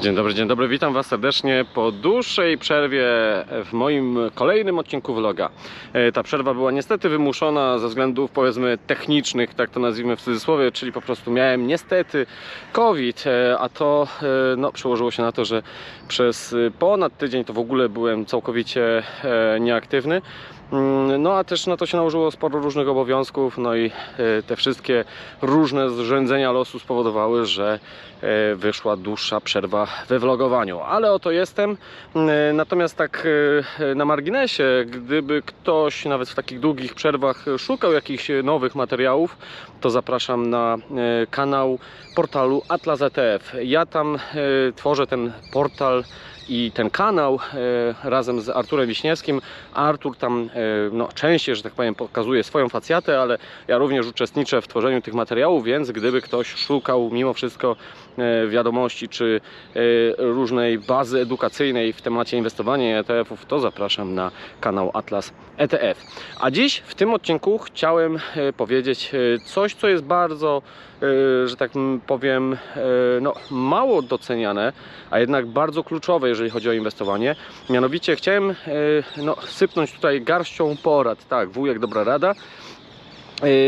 Dzień dobry, dzień dobry, witam Was serdecznie po dłuższej przerwie w moim kolejnym odcinku vloga. E, Ta przerwa była niestety wymuszona ze względów powiedzmy technicznych, tak to nazwijmy w cudzysłowie, czyli po prostu miałem niestety COVID, e, a to e, no, przełożyło się na to, że przez ponad tydzień to w ogóle byłem całkowicie nieaktywny. Mm, No a też na to się nałożyło sporo różnych obowiązków, no i e, te wszystkie różne zrzędzenia losu spowodowały, że e, wyszła dłuższa przerwa we vlogowaniu. Ale oto jestem. E, Natomiast tak na marginesie, gdyby ktoś nawet w takich długich przerwach szukał jakichś nowych materiałów, to zapraszam na kanał portalu Atlas ETF. Ja tam tworzę ten portal i ten kanał e, razem z Arturem Wiśniewskim. Artur tam e, no, częściej, że tak powiem, pokazuje swoją facjatę, ale ja również uczestniczę w tworzeniu tych materiałów, więc gdyby ktoś szukał mimo wszystko e, wiadomości czy różnej bazy edukacyjnej w temacie inwestowania ETF-ów, to zapraszam na kanał Atlas ETF. A dziś w tym odcinku chciałem powiedzieć coś, co jest bardzo, że tak powiem, e, no, mało doceniane, a jednak bardzo kluczowe, jeżeli chodzi o inwestowanie. Mianowicie chciałem e, no, sypnąć tutaj garścią porad, tak, wujek dobra rada,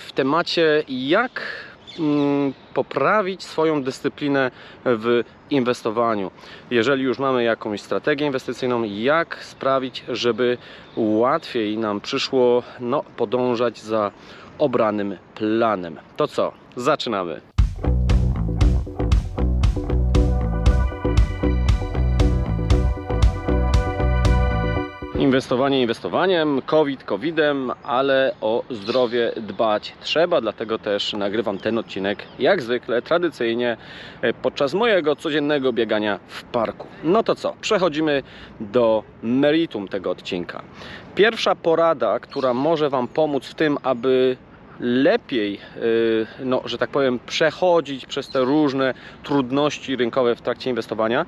w temacie jak mm, poprawić swoją dyscyplinę w inwestowaniu. Jeżeli już mamy jakąś strategię inwestycyjną, jak sprawić, żeby łatwiej nam przyszło no, podążać za obranym planem. To co? Zaczynamy. Inwestowanie inwestowaniem, COVID COVIDem, ale o zdrowie dbać trzeba, dlatego też nagrywam ten odcinek jak zwykle, tradycyjnie e, podczas mojego codziennego biegania w parku. No to co, przechodzimy do meritum tego odcinka. Pierwsza porada, która może Wam pomóc w tym, aby lepiej, yy, no, że tak powiem, przechodzić przez te różne trudności rynkowe w trakcie inwestowania,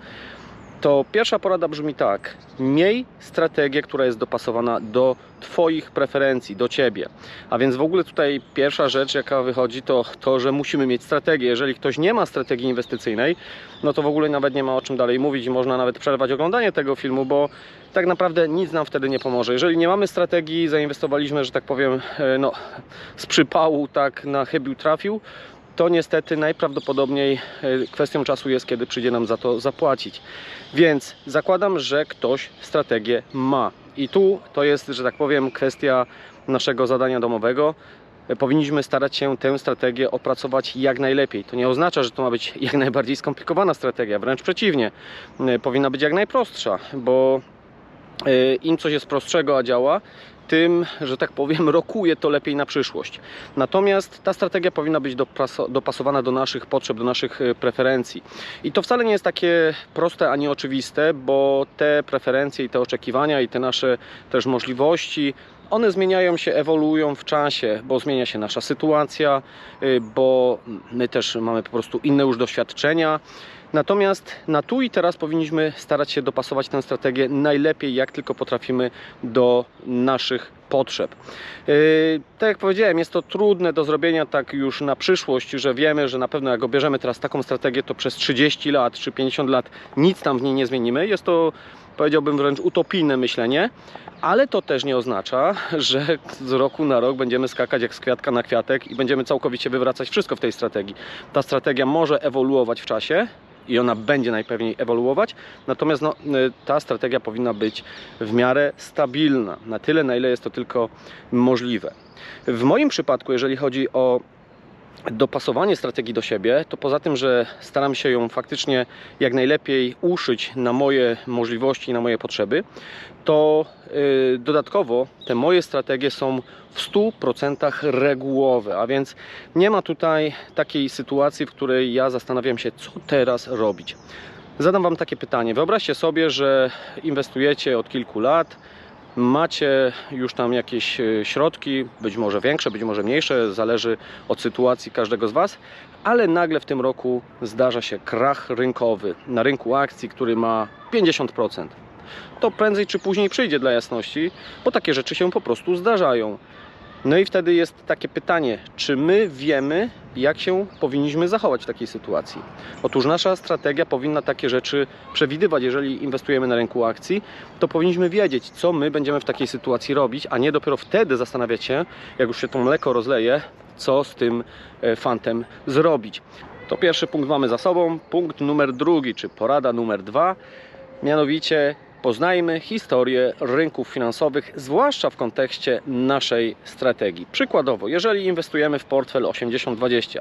to pierwsza porada brzmi tak: miej strategię, która jest dopasowana do Twoich preferencji, do Ciebie. A więc w ogóle tutaj pierwsza rzecz, jaka wychodzi, to to, że musimy mieć strategię. Jeżeli ktoś nie ma strategii inwestycyjnej, no to w ogóle nawet nie ma o czym dalej mówić i można nawet przerwać oglądanie tego filmu, bo tak naprawdę nic nam wtedy nie pomoże. Jeżeli nie mamy strategii, zainwestowaliśmy, że tak powiem, e, no, z przypału, tak na chybił trafił, to niestety najprawdopodobniej e, kwestią czasu jest, kiedy przyjdzie nam za to zapłacić. Więc zakładam, że ktoś strategię ma. I tu to jest, że tak powiem, kwestia naszego zadania domowego. E, Powinniśmy starać się tę strategię opracować jak najlepiej. To nie oznacza, że to ma być jak najbardziej skomplikowana strategia, wręcz przeciwnie. Powinna być jak najprostsza, bo im coś jest prostszego, a działa, tym, że tak powiem, rokuje to lepiej na przyszłość. Natomiast ta strategia powinna być dopasowana do naszych potrzeb, do naszych e, preferencji. I to wcale nie jest takie proste ani oczywiste, bo te preferencje i te oczekiwania i te nasze też możliwości one zmieniają się, ewoluują w czasie, bo zmienia się nasza sytuacja, y, bo my też mamy po prostu inne już doświadczenia. Natomiast na tu i teraz powinniśmy starać się dopasować tę strategię najlepiej, jak tylko potrafimy do naszych potrzeb. Yy, tak jak powiedziałem, jest to trudne do zrobienia tak już na przyszłość, że wiemy, że na pewno jak obierzemy teraz taką strategię, to przez 30 lat czy 50 lat nic tam w niej nie zmienimy. Jest to powiedziałbym wręcz utopijne myślenie, ale to też nie oznacza, że z roku na rok będziemy skakać jak z kwiatka na kwiatek i będziemy całkowicie wywracać wszystko w tej strategii. Ta strategia może ewoluować w czasie i ona będzie najpewniej ewoluować, natomiast no, y, ta strategia powinna być w miarę stabilna, na tyle, na ile jest to tylko możliwe. W moim przypadku, jeżeli chodzi o dopasowanie strategii do siebie, to poza tym, że staram się ją faktycznie jak najlepiej uszyć na moje możliwości i na moje potrzeby, to yy, dodatkowo te moje strategie są w 100% regułowe, a więc nie ma tutaj takiej sytuacji, w której ja zastanawiam się, co teraz robić. Zadam Wam takie pytanie. Wyobraźcie sobie, że inwestujecie od kilku lat, macie już tam jakieś e, środki, być może większe, być może mniejsze, zależy od sytuacji każdego z Was, ale nagle w tym roku zdarza się krach rynkowy na rynku akcji, który ma 50%. To prędzej czy później przyjdzie dla jasności, bo takie rzeczy się po prostu zdarzają. No i wtedy jest takie pytanie, czy my wiemy, jak się powinniśmy zachować w takiej sytuacji? Otóż nasza strategia powinna takie rzeczy przewidywać. Jeżeli inwestujemy na rynku akcji, to powinniśmy wiedzieć, co my będziemy w takiej sytuacji robić, a nie dopiero wtedy zastanawiać się, jak już się to mleko rozleje, co z tym e, fantem zrobić. To pierwszy punkt mamy za sobą. Punkt numer drugi, czy porada numer dwa, mianowicie poznajmy historię rynków finansowych, zwłaszcza w kontekście naszej strategii. Przykładowo, jeżeli inwestujemy w portfel 80-20,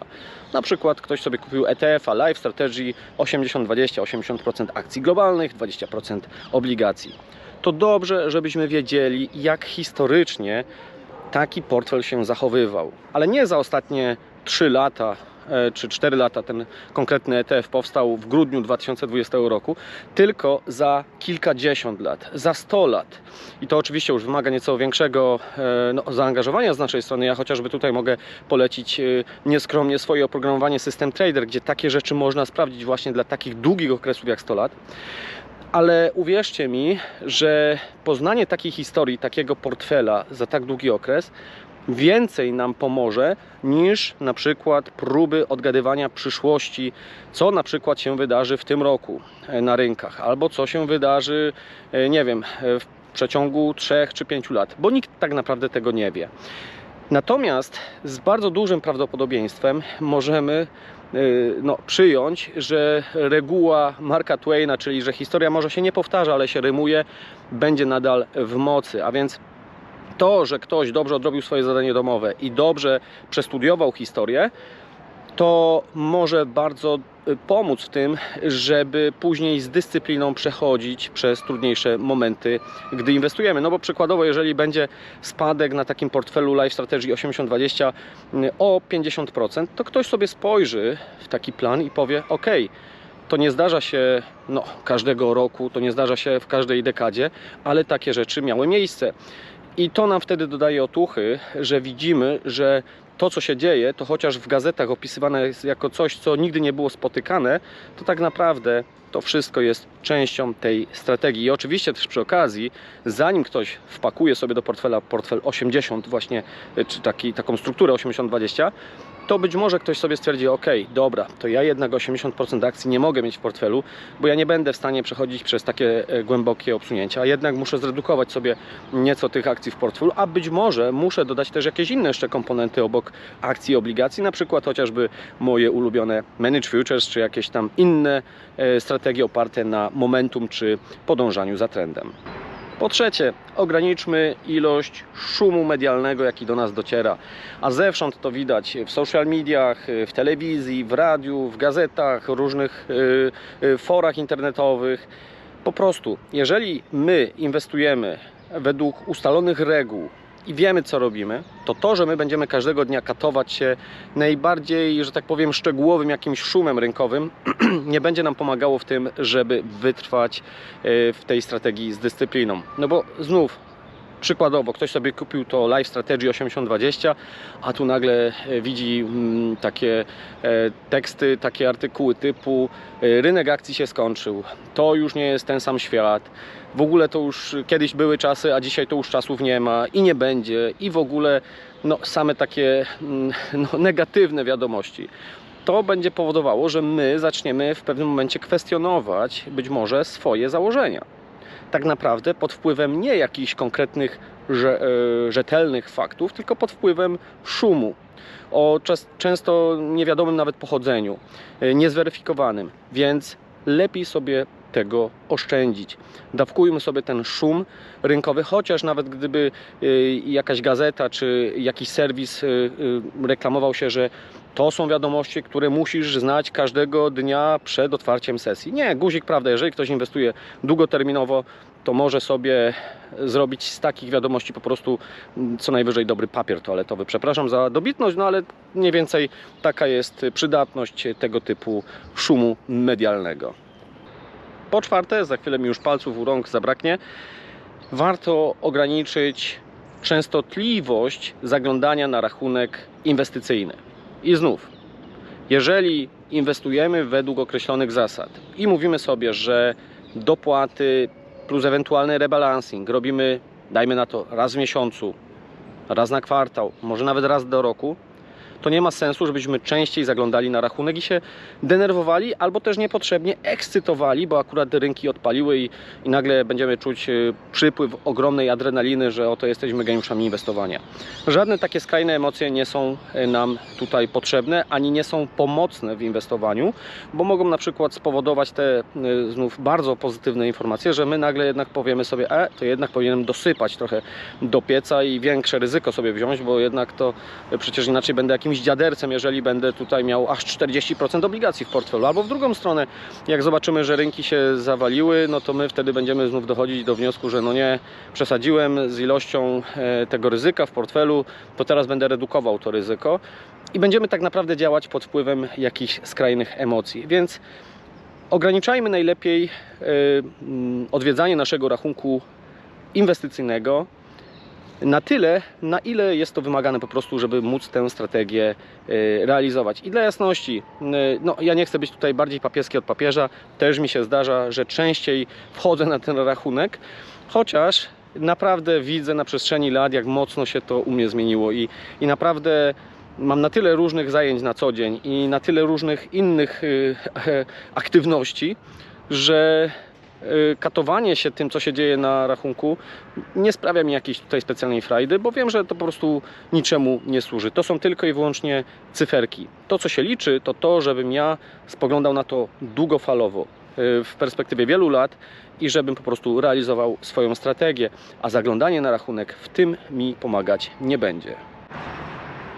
na przykład ktoś sobie kupił ETF-a Life Strategy 80-20, 80% akcji globalnych, 20% obligacji, to dobrze, żebyśmy wiedzieli, jak historycznie taki portfel się zachowywał. Ale nie za ostatnie 3 lata czy 4 lata ten konkretny ETF powstał w grudniu 2020 roku, tylko za kilkadziesiąt lat, za 100 lat. I to oczywiście już wymaga nieco większego e, no, zaangażowania z naszej strony. Ja chociażby tutaj mogę polecić e, nieskromnie swoje oprogramowanie System Trader, gdzie takie rzeczy można sprawdzić właśnie dla takich długich okresów jak 100 lat. Ale uwierzcie mi, że poznanie takiej historii, takiego portfela za tak długi okres więcej nam pomoże niż na przykład próby odgadywania przyszłości, co na przykład się wydarzy w tym roku e, na rynkach, albo co się wydarzy, e, nie wiem, e, w przeciągu 3 czy 5 lat, bo nikt tak naprawdę tego nie wie. Natomiast z bardzo dużym prawdopodobieństwem możemy no, przyjąć, że reguła Marka Twaina, czyli że historia może się nie powtarza, ale się rymuje, będzie nadal w mocy. A więc to, że ktoś dobrze odrobił swoje zadanie domowe i dobrze przestudiował historię, to może bardzo y, pomóc w tym, żeby później z dyscypliną przechodzić przez trudniejsze momenty, gdy inwestujemy. No bo przykładowo, jeżeli będzie spadek na takim portfelu Life Strategy 80-20 y, o 50%, to ktoś sobie spojrzy w taki plan i powie: OK, to nie zdarza się no, każdego roku, to nie zdarza się w każdej dekadzie, ale takie rzeczy miały miejsce. I to nam wtedy dodaje otuchy, że widzimy, że to, co się dzieje, to chociaż w gazetach opisywane jest jako coś, co nigdy nie było spotykane, to tak naprawdę to wszystko jest częścią tej strategii. I oczywiście też przy okazji, zanim ktoś wpakuje sobie do portfela portfel 80 właśnie, czy taki, taką strukturę 80-20, to być może ktoś sobie stwierdzi, ok, dobra, to ja jednak 80% akcji nie mogę mieć w portfelu, bo ja nie będę w stanie przechodzić przez takie e, głębokie obsunięcia, a jednak muszę zredukować sobie nieco tych akcji w portfelu, a być może muszę dodać też jakieś inne jeszcze komponenty obok akcji i obligacji, na przykład chociażby moje ulubione Manage Futures, czy jakieś tam inne e, strategie oparte na momentum, czy podążaniu za trendem. Po trzecie, ograniczmy ilość szumu medialnego, jaki do nas dociera. A zewsząd to widać w social mediach, w telewizji, w radiu, w gazetach, różnych y, y, forach internetowych. Po prostu, jeżeli my inwestujemy według ustalonych reguł, i wiemy, co robimy, to to, że my będziemy każdego dnia katować się najbardziej, że tak powiem, szczegółowym jakimś szumem rynkowym, nie będzie nam pomagało w tym, żeby wytrwać e, w tej strategii z dyscypliną. No bo znów, Przykładowo, ktoś sobie kupił to Life Strategy 8020, a tu nagle e, widzi mm, takie e, teksty, takie artykuły typu rynek akcji się skończył, to już nie jest ten sam świat, w ogóle to już kiedyś były czasy, a dzisiaj to już czasów nie ma i nie będzie i w ogóle no, same takie mm, no, negatywne wiadomości. To będzie powodowało, że my zaczniemy w pewnym momencie kwestionować być może swoje założenia. Tak naprawdę pod wpływem nie jakichś konkretnych, e, rzetelnych faktów, tylko pod wpływem szumu o często niewiadomym nawet pochodzeniu, e, niezweryfikowanym. Więc lepiej sobie tego oszczędzić. Dawkujmy sobie ten szum rynkowy, chociaż nawet gdyby y, jakaś gazeta czy jakiś serwis reklamował się, że to są wiadomości, które musisz znać każdego dnia przed otwarciem sesji. Nie, guzik, prawda, jeżeli ktoś inwestuje długoterminowo, to może sobie zrobić z takich wiadomości po prostu mm, co najwyżej dobry papier toaletowy. Przepraszam za dobitność, no ale mniej więcej taka jest przydatność tego typu szumu medialnego. Po czwarte, za chwilę mi już palców u rąk zabraknie, warto ograniczyć częstotliwość zaglądania na rachunek inwestycyjny. I znów, jeżeli inwestujemy według określonych zasad i mówimy sobie, że dopłaty plus ewentualny rebalancing robimy, dajmy na to, raz w miesiącu, raz na kwartał, może nawet raz do roku, to nie ma sensu, żebyśmy częściej zaglądali na rachunek i się denerwowali, albo też niepotrzebnie ekscytowali, bo akurat rynki odpaliły i, i nagle będziemy czuć y, przypływ ogromnej adrenaliny, że oto jesteśmy geniuszami inwestowania. Żadne takie skrajne emocje nie są y, nam tutaj potrzebne, ani nie są pomocne w inwestowaniu, bo mogą na przykład spowodować te y, znów bardzo pozytywne informacje, że my nagle jednak powiemy sobie, e, to jednak powinienem dosypać trochę do pieca i większe ryzyko sobie wziąć, bo jednak to y, przecież inaczej będę jakimś dziadercem, jeżeli będę tutaj miał aż 40% obligacji w portfelu. Albo w drugą stronę, jak zobaczymy, że rynki się zawaliły, no to my wtedy będziemy znów dochodzić do wniosku, że no nie, przesadziłem z ilością e, tego ryzyka w portfelu, to teraz będę redukował to ryzyko i będziemy tak naprawdę działać pod wpływem jakichś skrajnych emocji. Więc ograniczajmy najlepiej e, odwiedzanie naszego rachunku inwestycyjnego na tyle, na ile jest to wymagane po prostu, żeby móc tę strategię e, realizować. I dla jasności, e, no ja nie chcę być tutaj bardziej papieski od papieża, też mi się zdarza, że częściej wchodzę na ten rachunek, chociaż naprawdę widzę na przestrzeni lat, jak mocno się to u mnie zmieniło i, i naprawdę mam na tyle różnych zajęć na co dzień i na tyle różnych innych e, aktywności, że katowanie się tym, co się dzieje na rachunku, nie sprawia mi jakiejś tutaj specjalnej frajdy, bo wiem, że to po prostu niczemu nie służy. To są tylko i wyłącznie cyferki. To, co się liczy, to to, żebym ja spoglądał na to długofalowo, y, w perspektywie wielu lat i żebym po prostu realizował swoją strategię, a zaglądanie na rachunek w tym mi pomagać nie będzie.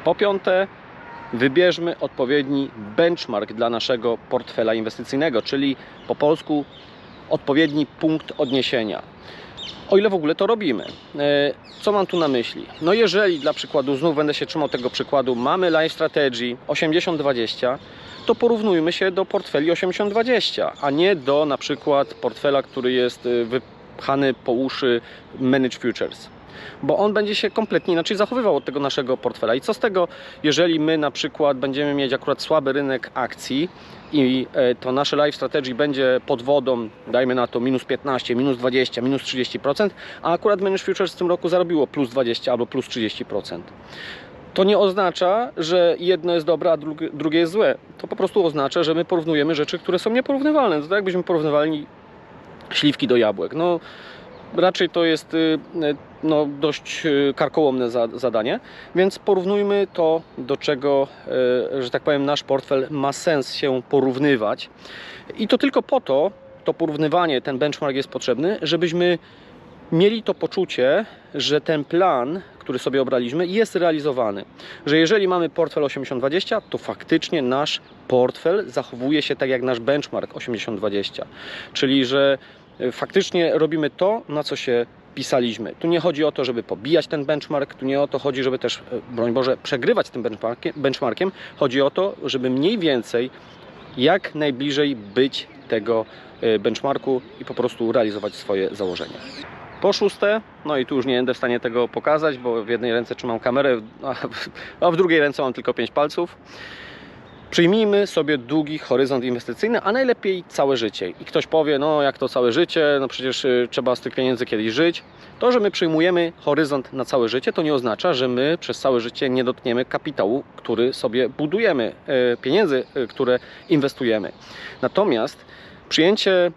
Po piąte, wybierzmy odpowiedni benchmark dla naszego portfela inwestycyjnego, czyli po polsku odpowiedni punkt odniesienia. O ile w ogóle to robimy. E, Co mam tu na myśli? No jeżeli dla przykładu, znów będę się trzymał tego przykładu, mamy Life Strategy 80-20, to porównujmy się do portfeli 80-20, a nie do na przykład portfela, który jest y, wypchany po uszy Manage Futures bo on będzie się kompletnie inaczej zachowywał od tego naszego portfela. I co z tego, jeżeli my na przykład będziemy mieć akurat słaby rynek akcji i e, to nasze live strategy będzie pod wodą, dajmy na to minus 15, minus 20, minus 30%, a akurat Manage Futures w tym roku zarobiło plus 20 albo plus 30%. To nie oznacza, że jedno jest dobre, a drugie, jest złe. To po prostu oznacza, że my porównujemy rzeczy, które są nieporównywalne. To tak jakbyśmy porównywali śliwki do jabłek. No, raczej to jest y, y, no, dość y, karkołomne za, zadanie, więc porównujmy to, do czego, y, że tak powiem, nasz portfel ma sens się porównywać. I to tylko po to, to porównywanie, ten benchmark jest potrzebny, żebyśmy mieli to poczucie, że ten plan, który sobie obraliśmy, jest realizowany. Że jeżeli mamy portfel 80-20, to faktycznie nasz portfel zachowuje się tak jak nasz benchmark 80-20. Czyli, że y, faktycznie robimy to, na co się pisaliśmy. Tu nie chodzi o to, żeby pobijać ten benchmark, tu nie o to chodzi, żeby też, y, broń Boże, przegrywać tym benchmarkiem. Chodzi o to, żeby mniej więcej jak najbliżej być tego y, benchmarku i po prostu realizować swoje założenia. Po szóste, no i tu już nie będę w stanie tego pokazać, bo w jednej ręce trzymam kamerę, a w drugiej ręce mam tylko pięć palców. Przyjmijmy sobie długi horyzont inwestycyjny, a najlepiej całe życie. I ktoś powie, no jak to całe życie, no przecież y, trzeba z tych pieniędzy kiedyś żyć. To, że my przyjmujemy horyzont na całe życie, to nie oznacza, że my przez całe życie nie dotkniemy kapitału, który sobie budujemy, y, pieniędzy, y, które inwestujemy. Natomiast przyjęcie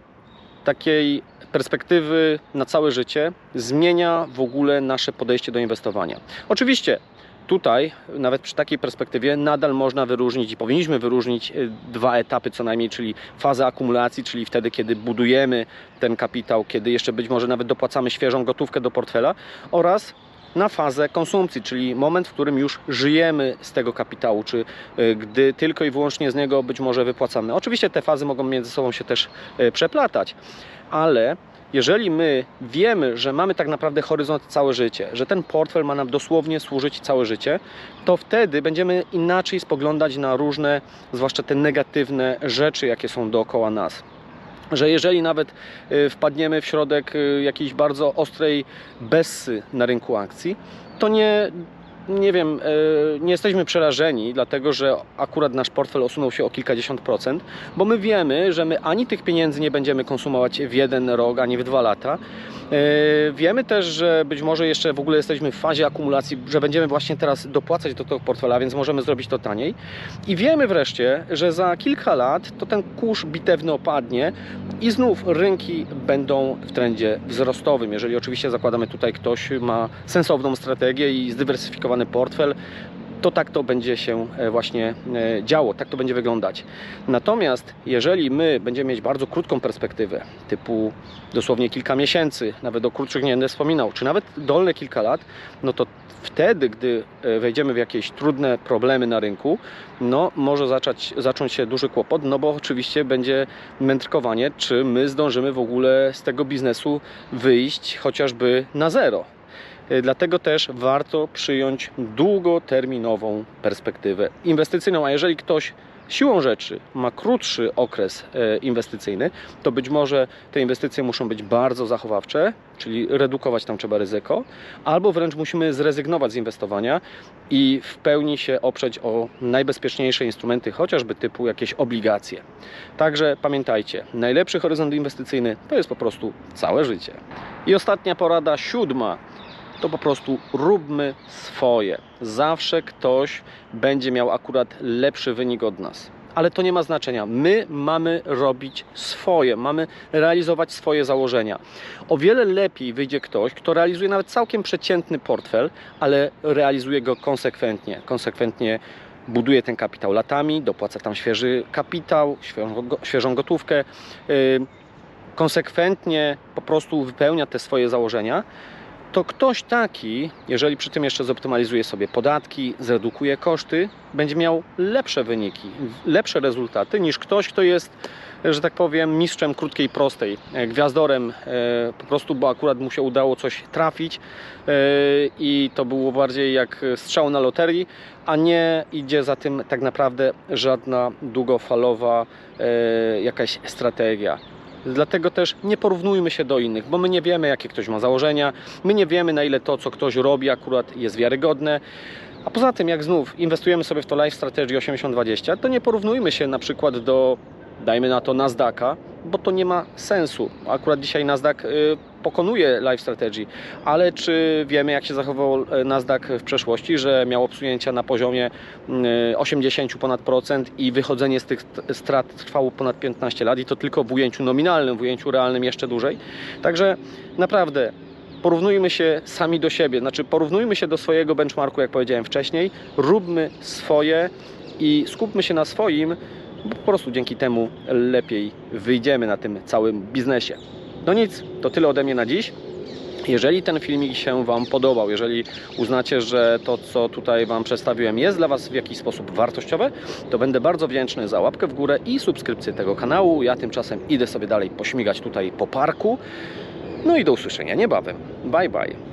takiej perspektywy na całe życie zmienia w ogóle nasze podejście do inwestowania. Oczywiście tutaj, nawet przy takiej perspektywie, nadal można wyróżnić i powinniśmy wyróżnić y, dwa etapy co najmniej, czyli fazę akumulacji, czyli wtedy, kiedy budujemy ten kapitał, kiedy jeszcze być może nawet dopłacamy świeżą gotówkę do portfela oraz na fazę konsumpcji, czyli moment, w którym już żyjemy z tego kapitału, czy y, gdy tylko i wyłącznie z niego być może wypłacamy. Oczywiście te fazy mogą między sobą się też y, przeplatać, ale jeżeli my wiemy, że mamy tak naprawdę horyzont całe życie, że ten portfel ma nam dosłownie służyć całe życie, to wtedy będziemy inaczej spoglądać na różne, zwłaszcza te negatywne rzeczy, jakie są dookoła nas. Że jeżeli nawet y, wpadniemy w środek y, jakiejś bardzo ostrej bessy na rynku akcji, to nie nie wiem, e, nie jesteśmy przerażeni, dlatego że akurat nasz portfel osunął się o kilkadziesiąt procent, bo my wiemy, że my ani tych pieniędzy nie będziemy konsumować w jeden rok, ani w dwa lata. E, Wiemy też, że być może jeszcze w ogóle jesteśmy w fazie akumulacji, że będziemy właśnie teraz dopłacać do tego portfela, więc możemy zrobić to taniej. I wiemy wreszcie, że za kilka lat to ten kurz bitewny opadnie i znów rynki będą w trendzie wzrostowym. Jeżeli oczywiście zakładamy tutaj ktoś ma sensowną strategię i portfel, to tak to będzie się e, właśnie e, działo, tak to będzie wyglądać. Natomiast jeżeli my będziemy mieć bardzo krótką perspektywę, typu dosłownie kilka miesięcy, nawet o krótszych nie będę wspominał, czy nawet dolne kilka lat, no to wtedy, gdy e, wejdziemy w jakieś trudne problemy na rynku, no może zacząć, zacząć się duży kłopot, no bo oczywiście będzie mędrkowanie, czy my zdążymy w ogóle z tego biznesu wyjść chociażby na zero. E, Dlatego też warto przyjąć długoterminową perspektywę inwestycyjną. A jeżeli ktoś siłą rzeczy ma krótszy okres e, inwestycyjny, to być może te inwestycje muszą być bardzo zachowawcze, czyli redukować tam trzeba ryzyko, albo wręcz musimy zrezygnować z inwestowania i w pełni się oprzeć o najbezpieczniejsze instrumenty, chociażby typu jakieś obligacje. Także pamiętajcie, najlepszy horyzont inwestycyjny to jest po prostu całe życie. I ostatnia porada, siódma to po prostu róbmy swoje. Zawsze ktoś będzie miał akurat lepszy wynik od nas. Ale to nie ma znaczenia. My mamy robić swoje, mamy realizować swoje założenia. O wiele lepiej wyjdzie ktoś, kto realizuje nawet całkiem przeciętny portfel, ale realizuje go konsekwentnie. Konsekwentnie buduje ten kapitał latami, dopłaca tam świeży kapitał, świeżą, go- świeżą gotówkę, yy, konsekwentnie po prostu wypełnia te swoje założenia to ktoś taki, jeżeli przy tym jeszcze zoptymalizuje sobie podatki, zredukuje koszty, będzie miał lepsze wyniki, lepsze rezultaty niż ktoś, kto jest, że tak powiem, mistrzem krótkiej prostej, e, gwiazdorem e, po prostu, bo akurat mu się udało coś trafić e, i to było bardziej jak strzał na loterii, a nie idzie za tym tak naprawdę żadna długofalowa jakaś strategia. Dlatego też nie porównujmy się do innych, bo my nie wiemy, jakie ktoś ma założenia, my nie wiemy, na ile to, co ktoś robi, akurat jest wiarygodne. A poza tym, jak znów inwestujemy sobie w to Life Strategy 8020, to nie porównujmy się na przykład do, dajmy na to, Nasdaqa, bo to nie ma sensu. Akurat dzisiaj Nasdaq y, pokonuje Life Strategy, ale czy wiemy, jak się zachował y, Nasdaq w przeszłości, że miał obsunięcia na poziomie y, 80 ponad procent i wychodzenie z tych strat trwało ponad 15 lat i to tylko w ujęciu nominalnym, w ujęciu realnym jeszcze dłużej. Także naprawdę porównujmy się sami do siebie, znaczy porównujmy się do swojego benchmarku, jak powiedziałem wcześniej, róbmy swoje i skupmy się na swoim, po prostu dzięki temu lepiej wyjdziemy na tym całym biznesie. No nic, to tyle ode mnie na dziś. Jeżeli ten filmik się Wam podobał, jeżeli uznacie, że to, co tutaj Wam przedstawiłem, jest dla Was w jakiś sposób wartościowe, to będę bardzo wdzięczny za łapkę w górę i subskrypcję tego kanału. Ja tymczasem idę sobie dalej pośmigać tutaj po parku. No i do usłyszenia niebawem. Bye bye.